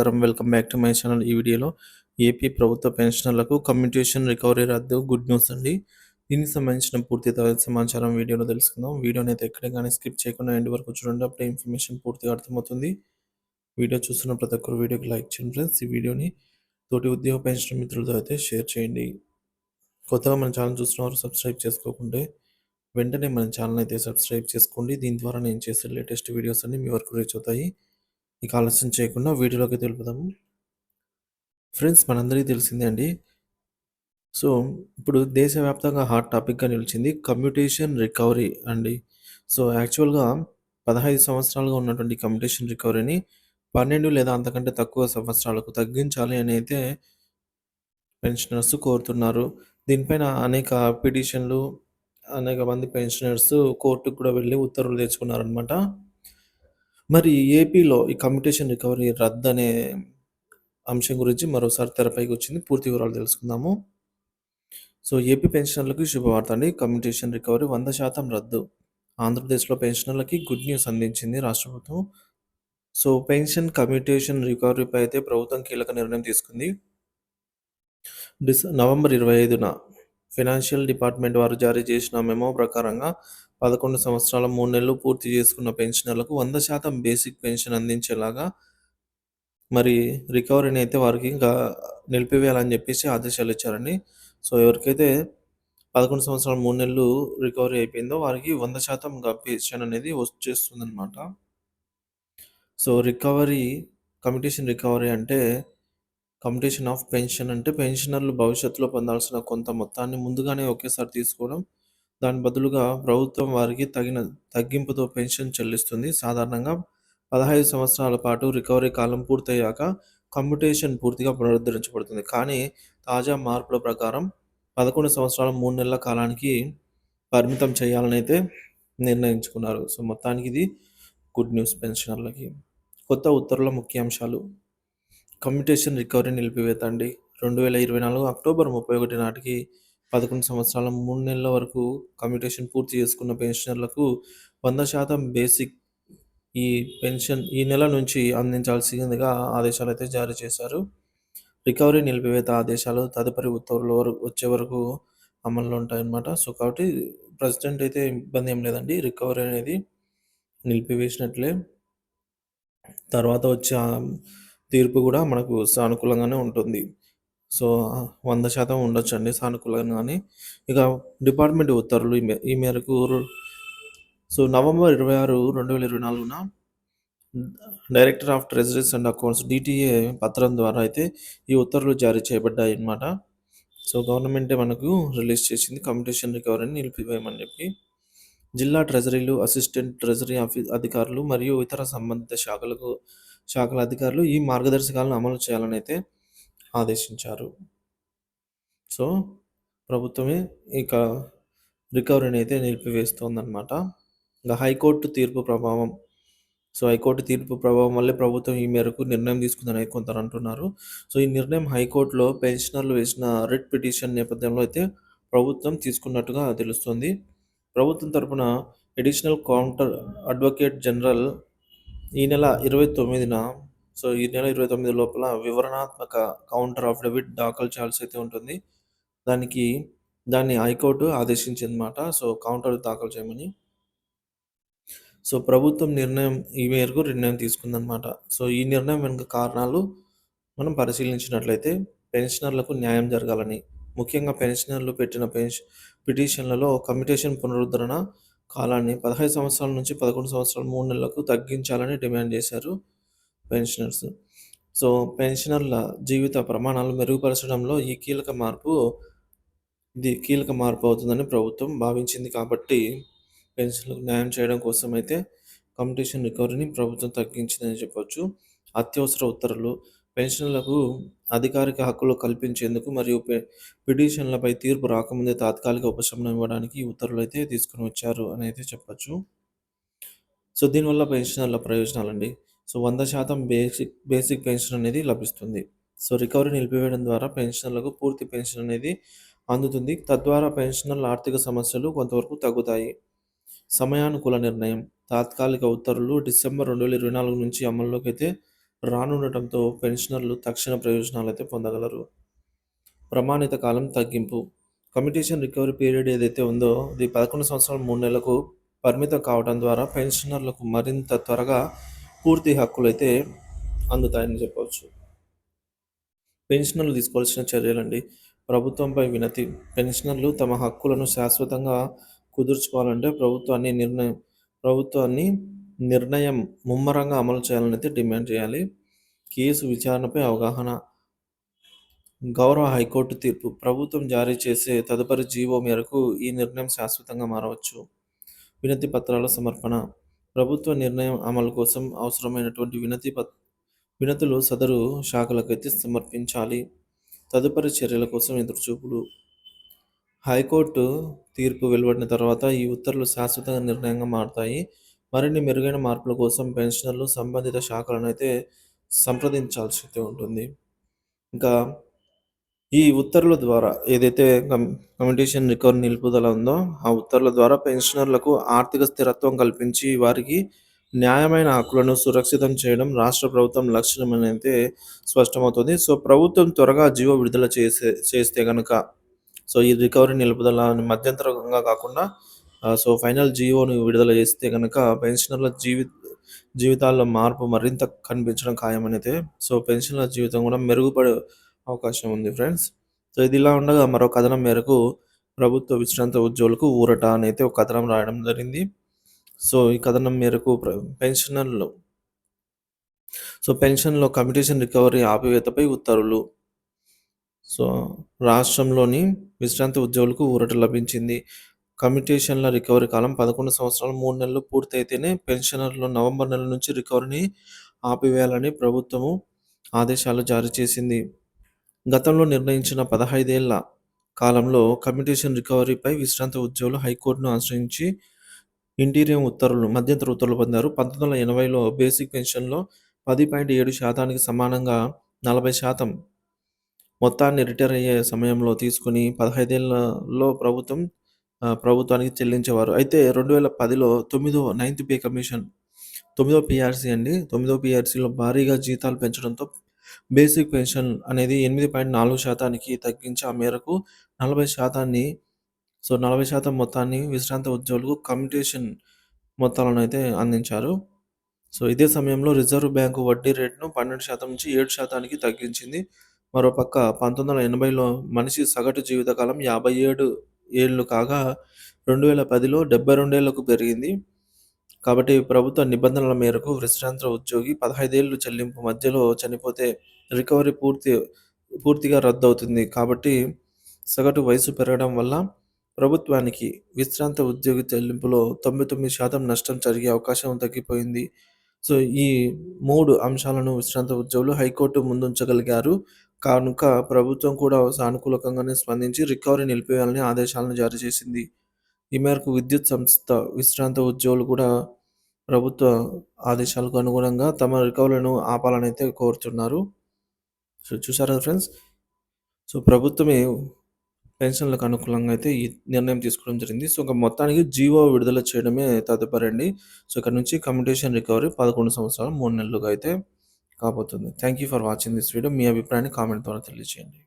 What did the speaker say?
నమస్కారం. Welcome back to my channel. ఈ వీడియోలో ఏపీ ప్రభుత్వ పెన్షనర్లకు కమ్యూనికేషన్ రికవరీ రద్దు గుడ్ న్యూస్ అండి. దీనికి సంబంధించిన పూర్తి సమాచారం వీడియోలో తెలుసుకుందాం. వీడియోని అయితే ఎక్కడే కానీ స్కిప్ చేయకుండా ఎండ్ వరకు చూడండి. అప్పుడే ఇన్ఫర్మేషన్ పూర్తిగా అర్థమవుతుంది. వీడియో చూస్తున్న ప్రతి ఒక్కరు వీడియోకి లైక్ చేయండి ఫ్రెండ్స్. ఈ వీడియోని తోటి ఉద్యోగ పెన్షన్ మిత్రులతో అయితే షేర్ చేయండి. కొత్తగా మన ఛానల్ చూస్తున్నవారు సబ్స్క్రైబ్ చేసుకోకుంటే వెంటనే మన ఛానల్ అయితే సబ్స్క్రైబ్ చేసుకోండి. దీని ద్వారా నేను చేసే లేటెస్ట్ వీడియోస్ అన్ని మీ వరకు రీచ్ అవుతాయి. ఇక ఆలస్యం చేయకుండా వీడియోలోకి తెలుపుదాము. ఫ్రెండ్స్ మనందరికీ తెలిసిందే అండి. సో ఇప్పుడు దేశవ్యాప్తంగా హాట్ టాపిక్గా నిలిచింది కమ్యూటేషన్ రికవరీ అండి. సో యాక్చువల్గా పదహైదు సంవత్సరాలుగా ఉన్నటువంటి కమ్యూటేషన్ రికవరీని పన్నెండు లేదా అంతకంటే తక్కువ సంవత్సరాలకు తగ్గించాలి అని అయితే పెన్షనర్స్ కోరుతున్నారు. దీనిపైన అనేక పిటిషన్లు అనేక మంది పెన్షనర్స్ కోర్టుకు కూడా వెళ్ళి ఉత్తర్వులు తెచ్చుకున్నారనమాట మరి ఏపీలో ఈ కమ్యూటేషన్ రికవరీ రద్దు అనే అంశం గురించి మరోసారి తెరపైకి వచ్చింది. పూర్తి వివరాలు తెలుసుకుందాము. సో ఏపీ పెన్షనర్లకు శుభవార్త అండి. కమ్యూటేషన్ రికవరీ వంద శాతం రద్దు. ఆంధ్రప్రదేశ్లో పెన్షనర్లకి గుడ్ న్యూస్ అందించింది రాష్ట్ర ప్రభుత్వం. సో పెన్షన్ కమ్యూటేషన్ రికవరీపై అయితే ప్రభుత్వం కీలక నిర్ణయం తీసుకుంది. డిస నవంబర్ ఇరవై ఐదున ఫైనాన్షియల్ డిపార్ట్మెంట్ వారు జారీ చేసిన మెమో ప్రకారంగా పదకొండు సంవత్సరాల మూడు నెలలు పూర్తి చేసుకున్న పెన్షనర్లకు వంద శాతం బేసిక్ పెన్షన్ అందించేలాగా మరి రికవరీని అయితే వారికి ఇంకా నిలిపివేయాలని చెప్పేసి ఆదేశాలు ఇచ్చారండి. సో ఎవరికైతే పదకొండు సంవత్సరాల మూడు నెలలు రికవరీ అయిపోయిందో వారికి వంద శాతం ఇంకా పెన్షన్ అనేది వచ్చేస్తుందన్నమాట. సో రికవరీ కమిటీషన్ రికవరీ అంటే కంప్లీషన్ ఆఫ్ పెన్షన్ అంటే పెన్షనర్లు భవిష్యత్తులో పొందాల్సిన కొంత మొత్తాన్ని ముందుగానే ఒకేసారి తీసుకోవడం. దాని బదులుగా ప్రభుత్వం వారికి తగిన తగ్గింపుతో పెన్షన్ చెల్లిస్తుంది. సాధారణంగా పదహైదు సంవత్సరాల పాటు రికవరీ కాలం పూర్తయ్యాక కంప్యూటేషన్ పూర్తిగా పునరుద్ధరించబడుతుంది. కానీ తాజా మార్పుల ప్రకారం పదకొండు సంవత్సరాల మూడు నెలల కాలానికి పరిమితం చేయాలని అయితే నిర్ణయించుకున్నారు. సో మొత్తానికి ఇది గుడ్ న్యూస్ పెన్షనర్లకి కొత్త ఉత్తర్వుల ముఖ్యాంశాలు. కమ్యూటేషన్ రికవరీ నిలిపివేత అండి. రెండు వేల ఇరవై నాలుగు అక్టోబర్ ముప్పై ఒకటి నాటికి పదకొండు సంవత్సరాల మూడు నెలల వరకు కమ్యూటేషన్ పూర్తి చేసుకున్న పెన్షనర్లకు వంద శాతం బేసిక్ ఈ పెన్షన్ ఈ నెల నుంచి అందించాల్సిందిగా ఆదేశాలు అయితే జారీ చేశారు. రికవరీ నిలిపివేత ఆదేశాలు తదుపరి ఉత్తర్వుల వరకు వచ్చే వరకు అమల్లో ఉంటాయన్నమాట. సో కాబట్టి ప్రెసిడెంట్ అయితే ఇబ్బంది ఏం లేదండి. రికవరీ అనేది నిలిపివేసినట్లే. తర్వాత వచ్చే తీర్పు కూడా మనకు సానుకూలంగానే ఉంటుంది. సో వంద శాతం ఉండొచ్చండి సానుకూలంగానే. ఇక డిపార్ట్మెంట్ ఉత్తర్వులు ఈ ఈ మేరకు సో నవంబర్ ఇరవై ఆరు రెండు వేల ఇరవై నాలుగున director of treasuries and accounts DTA పత్రం ద్వారా అయితే ఈ ఉత్తర్వులు జారీ చేయబడ్డాయి అన్నమాట సో గవర్నమెంటే మనకు రిలీజ్ చేసింది కమ్యూటేషన్ రికవరీని నిలిపివేయమని చెప్పి. జిల్లా ట్రెజరీలు అసిస్టెంట్ ట్రెజరీ ఆఫీస్ అధికారులు మరియు ఇతర సంబంధిత శాఖలకు శాఖల అధికారులు ఈ మార్గదర్శకాలను అమలు చేయాలని అయితే ఆదేశించారు. సో ప్రభుత్వమే ఇక రికవరీని అయితే నిలిపివేస్తోందనమాట ఇంకా హైకోర్టు తీర్పు ప్రభావం. సో హైకోర్టు తీర్పు ప్రభావం వల్లే ప్రభుత్వం ఈ మేరకు నిర్ణయం తీసుకుందని కొందరు అంటున్నారు. సో ఈ నిర్ణయం హైకోర్టులో పెన్షనర్లు వేసిన రిట్ పిటిషన్ నేపథ్యంలో అయితే ప్రభుత్వం తీసుకున్నట్టుగా తెలుస్తుంది. ప్రభుత్వం తరపున అడిషనల్ కౌంటర్ అడ్వకేట్ జనరల్ ఈ నెల ఇరవై తొమ్మిదిన సో ఈ నెల ఇరవై తొమ్మిది లోపల వివరణాత్మక కౌంటర్ అఫిడవిట్ దాఖలు చేయాల్సి అయితే ఉంటుంది. దానికి దాన్ని హైకోర్టు ఆదేశించిందన్నమాట. సో కౌంటర్ దాఖలు చేయమని. సో ప్రభుత్వం నిర్ణయం ఈ మేరకు నిర్ణయం తీసుకుందనమాట సో ఈ నిర్ణయం వెనుక కారణాలు మనం పరిశీలించినట్లయితే పెన్షనర్లకు న్యాయం జరగాలని ముఖ్యంగా పెన్షనర్లు పెట్టిన పెన్షన్ పిటిషన్లలో కమ్యూటేషన్ పునరుద్ధరణ కాలాన్ని పదహైదు సంవత్సరాల నుంచి పదకొండు సంవత్సరాల మూడు నెలలకు తగ్గించాలని డిమాండ్ చేశారు పెన్షనర్స్. సో పెన్షనర్ల జీవిత ప్రమాణాలు మెరుగుపరచడంలో ఈ కీలక మార్పు ఇది కీలక మార్పు అవుతుందని ప్రభుత్వం భావించింది కాబట్టి పెన్షన్లకు న్యాయం చేయడం కోసం అయితే కాంపిటీషన్ రికవరీని ప్రభుత్వం తగ్గించిందని చెప్పొచ్చు. అత్యవసర ఉత్తర్వులు పెన్షన్లకు అధికారిక హక్కులు కల్పించేందుకు మరియు పె- పిటిషన్లపై తీర్పు రాకముందే తాత్కాలిక ఉపశమనం ఇవ్వడానికి ఈ ఉత్తర్వులు అయితే తీసుకుని వచ్చారు అని అయితే చెప్పచ్చు. సో దీనివల్ల పెన్షనర్ల ప్రయోజనాలు అండి సో వంద శాతం బేసిక్ బేసిక్ పెన్షన్ అనేది లభిస్తుంది. సో రికవరీ నిలిపివేయడం ద్వారా పెన్షనర్లకు పూర్తి పెన్షన్ అనేది అందుతుంది. తద్వారా పెన్షనర్ల ఆర్థిక సమస్యలు కొంతవరకు తగ్గుతాయి. సమయానుకూల నిర్ణయం. తాత్కాలిక ఉత్తర్వులు డిసెంబర్ రెండు వేల ఇరవై నాలుగు నుంచి అమల్లోకి అయితే రానుండటంతో పెన్షనర్లు తక్షణ ప్రయోజనాలు అయితే పొందగలరు. ప్రమాణిత కాలం తగ్గింపు కమ్యూటేషన్ రికవరీ పీరియడ్ ఏదైతే ఉందో అది 11 సంవత్సరాలు 3 నెలలకు పరిమితం కావడం ద్వారా పెన్షనర్లకు మరింత త్వరగా పూర్తి హక్కులైతే అందుతాయని చెప్పవచ్చు. పెన్షనర్లు తీసుకోవాల్సిన చర్యలండి. ప్రభుత్వంపై వినతి పెన్షనర్లు తమ హక్కులను శాశ్వతంగా కుదుర్చుకోవాలంటే ప్రభుత్వాన్ని నిర్ణయం ప్రభుత్వాన్ని నిర్ణయం ముమ్మరంగా అమలు చేయాలనైతే డిమాండ్ చేయాలి. కేసు విచారణపై అవగాహన గౌరవ హైకోర్టు తీర్పు ప్రభుత్వం జారీ చేసే తదుపరి జీవో మేరకు ఈ నిర్ణయం శాశ్వతంగా మారవచ్చు. వినతి పత్రాల సమర్పణ ప్రభుత్వ నిర్ణయం అమలు కోసం అవసరమైనటువంటి వినతి పత్ వినతులు సదరు శాఖలకైతే సమర్పించాలి. తదుపరి చర్యల కోసం ఎదురుచూపులు హైకోర్టు తీర్పు వెలువడిన తర్వాత ఈ ఉత్తర్వులు శాశ్వతంగా నిర్ణయంగా మారతాయి. మరిన్ని మెరుగైన మార్పుల కోసం పెన్షనర్లు సంబంధిత శాఖలనైతే సంప్రదించాల్సి అయితే ఉంటుంది. ఇంకా ఈ ఉత్తర్వుల ద్వారా ఏదైతే కమ్ కమ్యూటేషన్ రికవరీ నిలుపుదల ఉందో ఆ ఉత్తర్వుల ద్వారా పెన్షనర్లకు ఆర్థిక స్థిరత్వం కల్పించి వారికి న్యాయమైన హక్కులను సురక్షితం చేయడం రాష్ట్ర ప్రభుత్వం లక్ష్యం అయితే స్పష్టమవుతుంది. సో ప్రభుత్వం త్వరగా జీవో విడుదల చేసే చేస్తే కనుక సో ఈ రికవరీ నిలుపుదల మధ్యంతరంగా కాకుండా సో ఫైనల్ జియోను విడుదల చేస్తే కనుక పెన్షనర్ల జీవి జీవితాల్లో మార్పు మరింత కనిపించడం ఖాయమైతే సో పెన్షనర్ల జీవితం కూడా మెరుగుపడే అవకాశం ఉంది ఫ్రెండ్స్. సో ఇది ఇలా ఉండగా మరో కథనం మేరకు ప్రభుత్వ విశ్రాంత ఉద్యోగులకు ఊరట అని అయితే ఒక కథనం రాయడం జరిగింది. సో ఈ కథనం మేరకు పెన్షనర్లు సో పెన్షన్‌లో కమిటీషన్ రికవరీ ఆపివేతపై ఉత్తర్వులు. సో రాష్ట్రంలోని విశ్రాంతి ఉద్యోగులకు ఊరట లభించింది. కమ్యూటేషన్‌ల రికవరీ కాలం 11 సంవత్సరాలు మూడు నెలలు పూర్తయితేనే పెన్షనర్లు నవంబర్ నెల నుంచి రికవరీని ఆపివేయాలని ప్రభుత్వము ఆదేశాలు జారీ చేసింది. గతంలో నిర్ణయించిన పదహైదేళ్ళ కాలంలో కమ్యూటేషన్ రికవరీపై విశ్రాంత ఉద్యోగులు హైకోర్టును ఆశ్రయించి ఇంటీరియం ఉత్తర్వులు మధ్యంతర ఉత్తర్వులు పొందారు. 1980లో బేసిక్ పెన్షన్‌లో 10.7 శాతానికి సమానంగా 40 శాతం మొత్తాన్ని రిటైర్ అయ్యే సమయంలో తీసుకుని పదహైదేళ్ళలో ప్రభుత్వం ప్రభుత్వానికి చెల్లించేవారు. అయితే 2010లో తొమ్మిదో నైన్త్ పే కమిషన్ తొమ్మిదో పిఆర్సీ అండి. తొమ్మిదో పిఆర్సీలో భారీగా జీతాలు పెంచడంతో బేసిక్ పెన్షన్ అనేది 8.4 శాతానికి తగ్గించి ఆ మేరకు 40 శాతాన్ని సో 40 శాతం మొత్తాన్ని విశ్రాంత ఉద్యోగులకు కమ్యూనిటీషన్ మొత్తాలను అయితే అందించారు. సో ఇదే సమయంలో రిజర్వ్ బ్యాంకు వడ్డీ రేటును 12 శాతం నుంచి ఏడు శాతానికి తగ్గించింది. మరోపక్క 1980లో మనిషి సగటు జీవితకాలం 57 ఏళ్ళు కాగా రెండు వేల పదిలో డెబ్బై రెండేళ్ళకు పెరిగింది. కాబట్టి ప్రభుత్వ నిబంధనల మేరకు విశ్రాంత ఉద్యోగి పదహైదేళ్ళు చెల్లింపు మధ్యలో చనిపోతే రికవరీ పూర్తి పూర్తిగా రద్దు అవుతుంది కాబట్టి సగటు వయసు పెరగడం వల్ల ప్రభుత్వానికి విశ్రాంత ఉద్యోగి చెల్లింపులో 99 శాతం నష్టం జరిగే అవకాశం తగ్గిపోయింది. సో ఈ మూడు అంశాలను విశ్రాంత ఉద్యోగులు హైకోర్టు ముందుంచగలిగారు. కనుక ప్రభుత్వం కూడా సానుకూలకంగానే స్పందించి రికవరీ నిలిపివేయాలని ఆదేశాలను జారీ చేసింది. ఈ మేరకు విద్యుత్ సంస్థ విశ్రాంత ఉద్యోగులు కూడా ప్రభుత్వ ఆదేశాలకు అనుగుణంగా తమ రికవరీలను ఆపాలనైతే కోరుతున్నారు. సో చూసారు ఫ్రెండ్స్. సో ప్రభుత్వమే పెన్షన్‌లకు అనుకూలంగా అయితే ఈ నిర్ణయం తీసుకోవడం జరిగింది. సో ఇంకా మొత్తానికి జీవో విడుదల చేయడమే తదుపరండి. సో ఇక్కడ నుంచి కమ్యూనికేషన్ రికవరీ 11 సంవత్సరాలు మూడు నెలలుగా అయితే కాబోతుంది. Thank you for watching this video. మీ అభిప్రాయాన్ని కామెంట్ ద్వారా తెలియజేయండి.